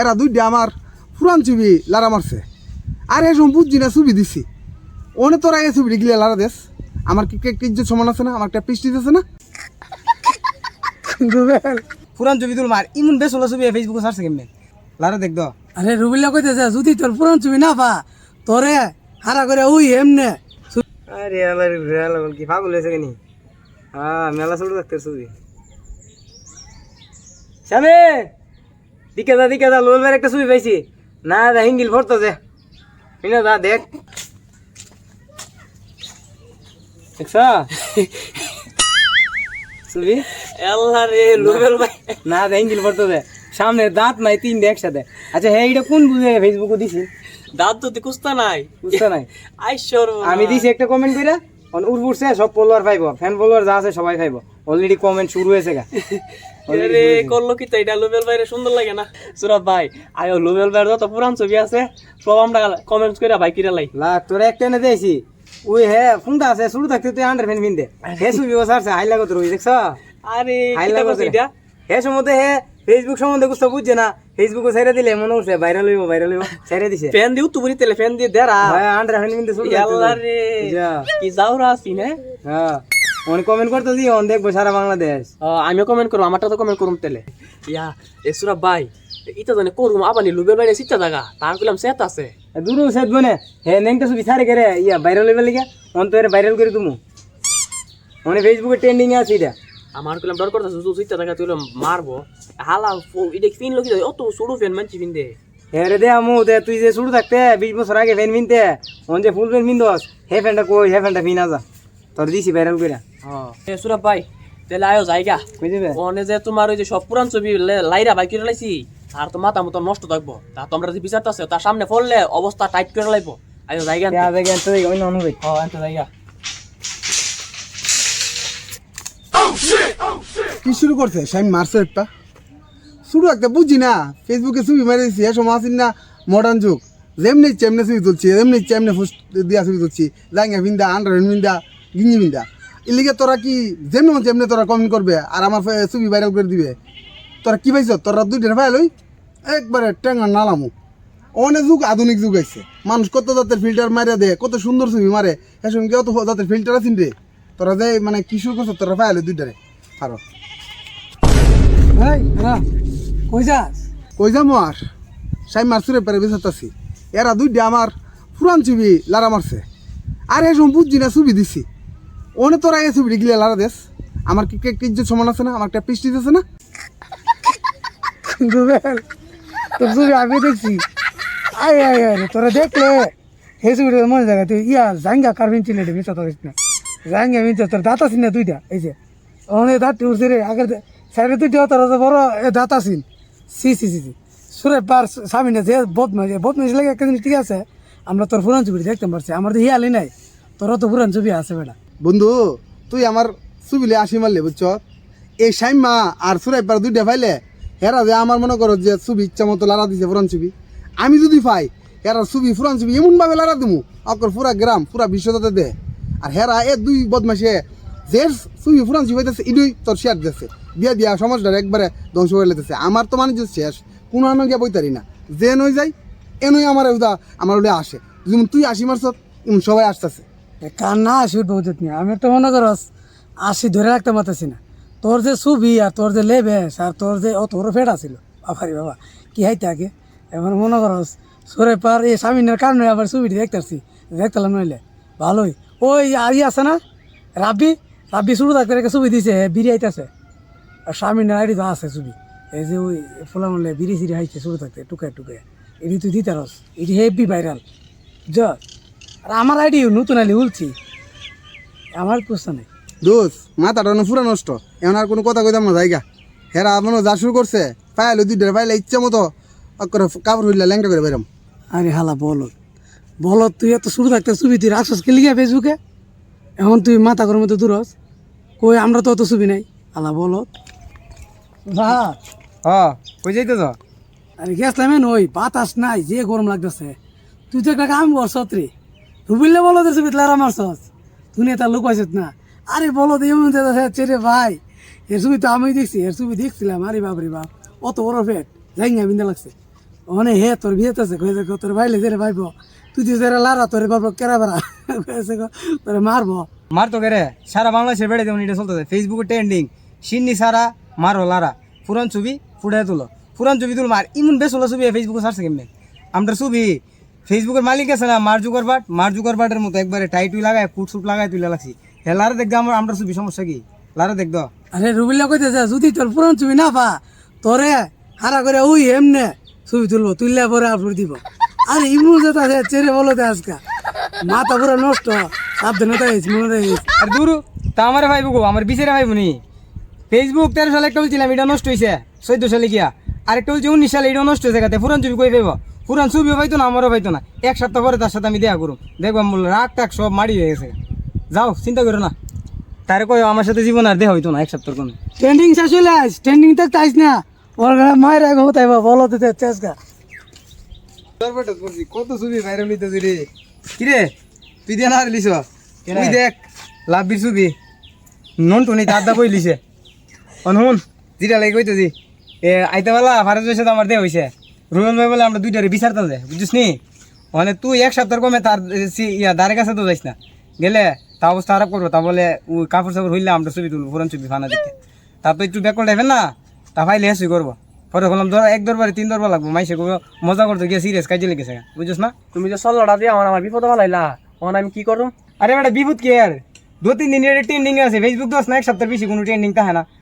এরা দুইটা আমার পুরান ছবি লারা মারছে। আর এসব বুঝছি না ছবি দিছি। ওনে তোরা এই ছবি গিলে লারা দেশ আমার কি কি ইজ্জত সমান আছে না? আমার একটা পিস্টি আছে না? পুরান ছবি তুল মার। ইমন বেশ হলো ছবি ফেসবুকে ছাড়ছে কেমনে? লারা দেখ দো। আরে রুবেল কইতেছে যদি তোর পুরান ছবি না পা তোরে হারা করে ওই এমনে। আরে আল্লাহ রে আল্লাহ কি পাগল হয়েছে কেনি? হ্যাঁ মেলা ছোট দেখতে ছবি। সামে দিকে দা দিকে দা লোলবার একটা ছবি পাইছি। না দা হিঙ্গিল ভরতো যে। হিনা দা দেখ। দেখছা? ছবি? আল্লাহ রে লোবেল ভাই। না দা হিঙ্গিল ভরতো যে। সামনে দাঁত নাই তিন তিনটে একসাথে। আচ্ছা হ্যাঁ এটা কোন বুঝে ফেসবুকে দিছি? দাঁত তো কুস্তা নাই। বুঝতে নাই। আইশ্বর আমি দিছি একটা কমেন্ট কইরা অন উড়বুড়ছে সব ফলোয়ার পাইবো ফ্যান ফলোয়ার যা আছে সবাই পাইবো। অলরেডি কমেন্ট শুরু হয়েছে গা। রে করল কি তো? এটা লোবেল ভাইরে সুন্দর লাগে না। সুরত ভাই আয়ো লোবেল ভাইয়ের যত পুরান ছবি আছে সব আমরা কমেন্টস করে ভাই কিরা লাই। লাখ তোরা একটা এনে দিয়েছি। ওই হে ফোনটা আছে শুরু থাকতে তুই আন্ডার ফ্যান পিনতে হে সুবি বসারছে হাই লাগত রই দেখছ? আরে হাই লাগত এটা? হে সম্বন্ধে হে ফেসবুক সম্বন্ধে কুস্তা বুঝছে না। ফেসবুকে ছেড়ে দিলে মনে হচ্ছে ভাইরাল হইব ভাইরাল হইব ছেড়ে দিছে। ফ্যান দিও তুবরি তেলে ফ্যান দিয়ে দেরা। ভাই আন্ডার ফ্যান পিনতে শুরু আল্লাহ রে কি যাওরা আছি না হ্যাঁ। অনেক কমেন্ট করতে দিই অন দেখব সারা বাংলাদেশ। আমিও কমেন্ট করব আমারটা তো কমেন্ট করুম তেলে ইয়া এ সুরা ভাই ইটা জানে করুম আবানি লোবেল ভাইরে সিটা জায়গা তার কইলাম সেত আছে। দূর সেদ বনে হে নেংটা সুবি সারে করে ইয়া ভাইরাল হইবে লিগা অন তো ভাইরাল করে তুমু। মানে ফেসবুকে ট্রেন্ডিং আছে এটা আমার কইলাম ডর করতেছে তুই সিটা জায়গা তুই মারবো। হালা এটা ফিন লোকি অত সুড়ু ফ্যান মানছি ফিন দে হে রে দে আমু দে তুই যে শুরু থাকতে বিশ বছর আগে ফ্যান মিনতে অন যে ফুল ফ্যান মিনদস হে ফ্যানটা কই হে ফ্যানটা ফিনা যা। তোর দিছি ভাইরাল করে হ্যাঁ। এ সুরা ভাই তাহলে আয়ো জায়গা। কই দিবে? ওনে যে তোমার ওই যে সব পুরান ছবি লাইরা বাই করে লাইছি আর তো মাথা মতো নষ্ট থাকব। তা তোমরা যে বিচারতেছে তার সামনে পড়লে অবস্থা টাইট করে লাইবো। আয়ো জায়গা অন্য অনুভূতি হ্যাঁ আনতে জায়গা। কি শুরু করছে? সাইন মারছে একটা। শুরু একটা বুঝি না। ফেসবুকে ছবি মেরে দিচ্ছি এসব আসিন না মডার্ন যুগ। যেমনি ইচ্ছে এমনি ছবি তুলছি যেমনি ফুস দিয়া ছবি তুলছি। জাঙ্গা বিন্দা আন্ডার বিন্দা গিঞ্জি বিন্দা এলিগে তোরা কি যেমন যেমনি মন তোরা কমেন্ট করবে আর আমার ছবি ভাইরাল করে দিবে। তোরা কি পাইছ? তোরা দুইটা ভাইল ওই একবারে টেঙ্গার নালামু। অনেক যুগ আধুনিক যুগ আছে মানুষ কত জাতের ফিল্টার মারে দেয় কত সুন্দর ছবি মারে। এসব কি অত জাতের ফিল্টার আছেন রে? তোরা যে মানে কিশোর করছ তোরা ভাইল দুইটারে আরও এই কই যাস? কই যাব আর? সাই মারছুরে পারে এরা দুইটা আমার পুরান ছবি লারা মারছে। আর এসব বুঝছি না ছবি দিছি। ওনে তোরা এই ছবি গিলে লারা দেশ। আমার কি কি ইজ্জত সমান আছে না? আমার একটা পিস্টি আছে না? রুবেল তোর ছবি আমি দেখছি। আয় আয় আয় তোরা দেখলে? হে ছবিটা মনে জায়গা, তুই ইয়া জাঙ্গা কারবিন চিনে মিশা তোর না। জাঙ্গা মিশা তোর দাঁত আছিস না দুইটা, এই যে। অনেক দাঁত উঠছে রে, আগের সাইডে দুইটা, তোর বড় এ দাঁত আছিস সি সি সি সি। সুরে পার স্বামী না যে বদমাস বদমাস লাগে একটা জিনিস ঠিক আছে, আমরা তোর ফুরান ছবি দেখতে পারছি, আমার তো হিয়ালি নাই, তোরও তো ফুরান ছবি আছে বেটা। বন্ধু, তুই আমার সুবিলে আসি মারলে, বুঝছ? এই সাইমা আর সুরাই পার দুইটা পাইলে, হেরা যে আমার মনে করো যে ছবি ইচ্ছা মতো লারা দিছে পুরান ছবি আমি যদি পাই, হেরা ছবি পুরান ছবি এমনভাবে লারা দিমু, অকর পুরা গ্রাম, পুরা বিশ্বতাতে দে। আর হেরা এ দুই বদমাসে যে ছবি পুরান ছবি হইতেছে, ইডুই তোর শেয়ার দিতেছে। দিয়া দিয়া সমাজটা একবারে ধ্বংস করে লেতেছে। আমার তো মানে শেষ, কোনো আনো গিয়া বইতারি না। যে নই যাই এনই আমার উদা, আমার ওলে আসে। যেমন তুই আসি মারছ সবাই আসতেছে। কার না আসি উঠবো উচিত নিয়ে আমি তো মনে করস আসি ধরে রাখতে পারতেছি না। তোর যে ছবি আর তোর যে লেবেস আর তোর যে ও তোর ফেট আছিল বাবারি বাবা, কি হাইতে আগে? এবার মনে করস সরে পার এই স্বামীনের কারণে আবার ছবিটি দেখতেছি। দেখতাম নইলে। ভালোই। ওই আই আছে না? রাব্বি? রাব্বি শুরু থাকতে রেখে ছবি দিছে বিড়ি আইতেছে আর স্বামীনের আইডি তো আছে ছবি। এই যে ওই ফোলা মনে বিড়ি সিড়ি হাইছে শুরু থাকতে, টুকায় টুকায়। এটি তুই দিতে রস এটি হেভি ভাইরাল জ আর আমার আইডি নতুন আইডি উলছি। আমার প্রশ্ন নেই। দোষ মাথাটা পুরা নষ্ট। এখন আর কোনো কথা কইতাম না জায়গা। হেরা মনে যা শুরু করছে পাইলো দুই ডের পাইলে ইচ্ছা মতো করে কাপড় হইলে ল্যাংটা করে বেরাম। আরে হালা বলত বলত তুই এত শুরু থাকতে ছবি তুই রাখছস কে লিখে ফেসবুকে এখন তুই মাথা করে মতো দূরস কই আমরা তো অত ছবি নাই। হালা বলত ভাত হ্যাঁ কই যাইতে তো আরে গেছলাম ওই বাতাস নাই যে গরম লাগতেছে। তুই তো একটা কাম কর সত্রি। তুই বললে বলো ছবি লারা মারছস তুই এটা লুকাইছিস না। আরে বলো এমন চেরে ভাই, এর ছবি তো আমি দেখছি, এর ছবি দেখছিলাম, আরে বাপ রে বাপ অত বড় পেট জাইঙ্গা বিন্দা লাগছে। ওনে হে, তোর বিয়েতে আছে কইছে কো তোর ভাইলে যেরে ভাইব, তুই তুই যারা লারা, তোরে বাবা কেরা বেড়া? কইছে কো তোরে মারবো। মার তো কেরে সারা বাংলাদেশের বেড়ে যেমন এটা চলতেছে। ফেসবুকে ট্রেন্ডিং সিন্নি সারা, মারো লারা। পুরান ছবি ফুটে তুলো। পুরান ছবি তুলো মার, ইমন বেশ হলো ছবি ফেসবুকে ছাড়ছে কেমনে? আমরা ছবি ফেসবুকের মালিক আছে না মার জুগার বাট মার জুগার বাটের মতো একবারে টাইট লাগায় ফুট সুট লাগায় তুলে লাগছি। হ্যাঁ লারা দেখবে আমার আমরা ছবি সমস্যা কি? লারা দেখ আরে রুবিল্লা কইতেছে যদি তোর পুরান ছবি না পা তোরে হারা করে ওই এমনে ছবি তুলবো তুললে পরে আপলোড দিব। আরে ইমু যেটা আছে চেরে বলো তো আজকা। মাথা পুরো নষ্ট সাবধানতা হয়েছে মনে রাখিস। আর দূর তা আমার ভাইবো গো আমার বিচারে ভাইবো নি। ফেসবুক তেরো সালে একটা বলছিলাম এটা নষ্ট হয়েছে চোদ্দ সালে গিয়া। আরেকটা বলছি উনিশ সালে এটা নষ্ট হয়েছে গাতে পুরান ছবি কই পাইব? পুরান ছবিও পাইতো না আমারও পাইতো না। এক সপ্তাহ পরে তার সাথে আমি দেয়া করুম। দেখবাম রাগ টাক সব মারি হয়ে গেছে যাও চিন্তা করো না। তারে কই আমার সাথে জীবন আর দেখা হইতো না এক সপ্তাহ কোনো। ট্রেন্ডিং শেষ হলে আস ট্রেন্ডিং থাকতে আইস না। ওর ঘরে মায়ের আগে হতাই বা বলো তো চেষ্টা। কত ছবি ভাইরাল হইতেছে রে। কিরে তুই দিয়ে না লিস তুই দেখ লাভবির ছবি। নন টুনি তার দা কই লিছে অনুন যেটা লাগে কইতেছি এ আইতে বেলা ভারতের সাথে আমার দেহ হইছে। রোহন ভাই বলে আমরা দুইটারে বিচারতাম যে বুঝছিস নি? মানে তুই এক সপ্তাহ কমে তার ইয়া দাঁড়ের কাছে তো যাইস না। গেলে তা অবস্থা খারাপ করব তা বলে ও কাপড় চাপড় হইলে আমরা ছবি তুলবো পুরান ছবি ফানা দিতে। তারপর একটু ব্যাক করে না তা ফাইলে হেসুই করব। পরে বললাম ধর এক দরবারে তিন দরবার লাগবো। মাইসে করব মজা করতে গিয়ে সিরিয়াস কাজে লেগেছে বুঝছিস না? তুমি যে সল্লটা দিয়ে আমার আমার বিপদ ফেলাইলা। তখন আমি কি করুম? আরে বেটা বিভূত কি আর? দু তিন দিন ট্রেন্ডিং আছে ফেসবুক দোষ না এক সপ্তাহ বেশি কোনো ট্রেন্ডিং থাকে না।